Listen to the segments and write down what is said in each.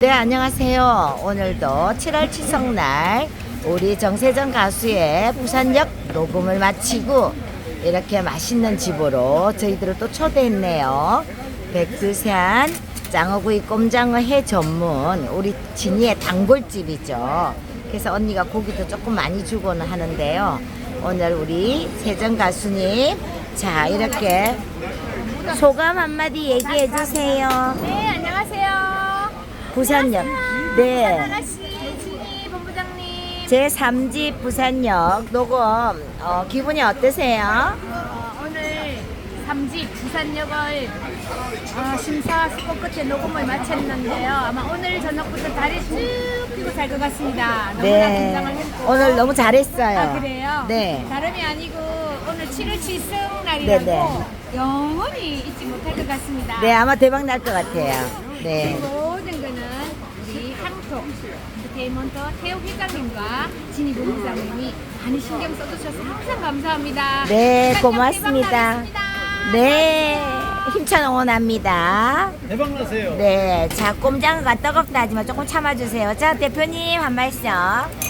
네, 안녕하세요. 오늘도 7월 치성날 우리 정세정 가수의 부산역 녹음을 마치고 이렇게 맛있는 집으로 저희들을 또 초대했네요. 백두산 장어구이 꼼장어 회 전문 우리 진이의 단골집이죠. 그래서 언니가 고기도 조금 많이 주고는 하는데요. 오늘 우리 세정 가수님 자 이렇게 소감 한마디 얘기해 주세요. 네, 안녕하세요. 부산역. 네. 제 3집 부산역 녹음 어, 기분이 어떠세요? 어, 오늘 3집 부산역을 어, 심사 수고 끝에 녹음을 마쳤는데요. 아마 오늘 저녁부터 다리 쭉 펴고 살것 같습니다. 너무나 긴장을 했고. 오늘 너무 잘했어요. 아, 그래요? 네. 다름이 아니고 오늘 7월 칠성날이라고 네, 영원히 잊지 못할 것 같습니다. 네, 아마 대박 날 것 같아요. 네. 거는 한톡 엔터테인먼트 태욱 회장님과 진희 본부장님이 많이 신경 써주셔서 항상 감사합니다. 네, 고맙습니다. 네. 힘찬 응원합니다. 대박 나세요. 네. 자, 꼼장어가 뜨겁다 하지만 조금 참아주세요. 자, 대표님 한 말씀.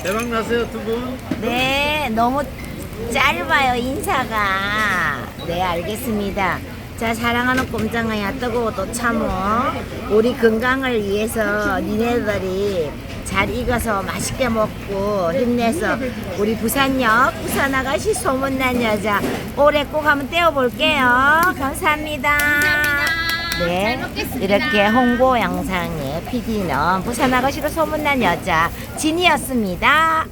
대박 나세요 두 분. 네, 너무 짧아요, 인사가. 네, 알겠습니다. 자, 사랑하는 꼼장아야, 뜨거워도 참어. 우리 건강을 위해서 니네들이 잘 익어서 맛있게 먹고 힘내서 우리 부산역, 부산 아가씨 소문난 여자 올해 꼭 한번 떼어볼게요. 감사합니다. 네. 이렇게 홍보 영상의 PD는 부산 아가씨로 소문난 여자 진이었습니다.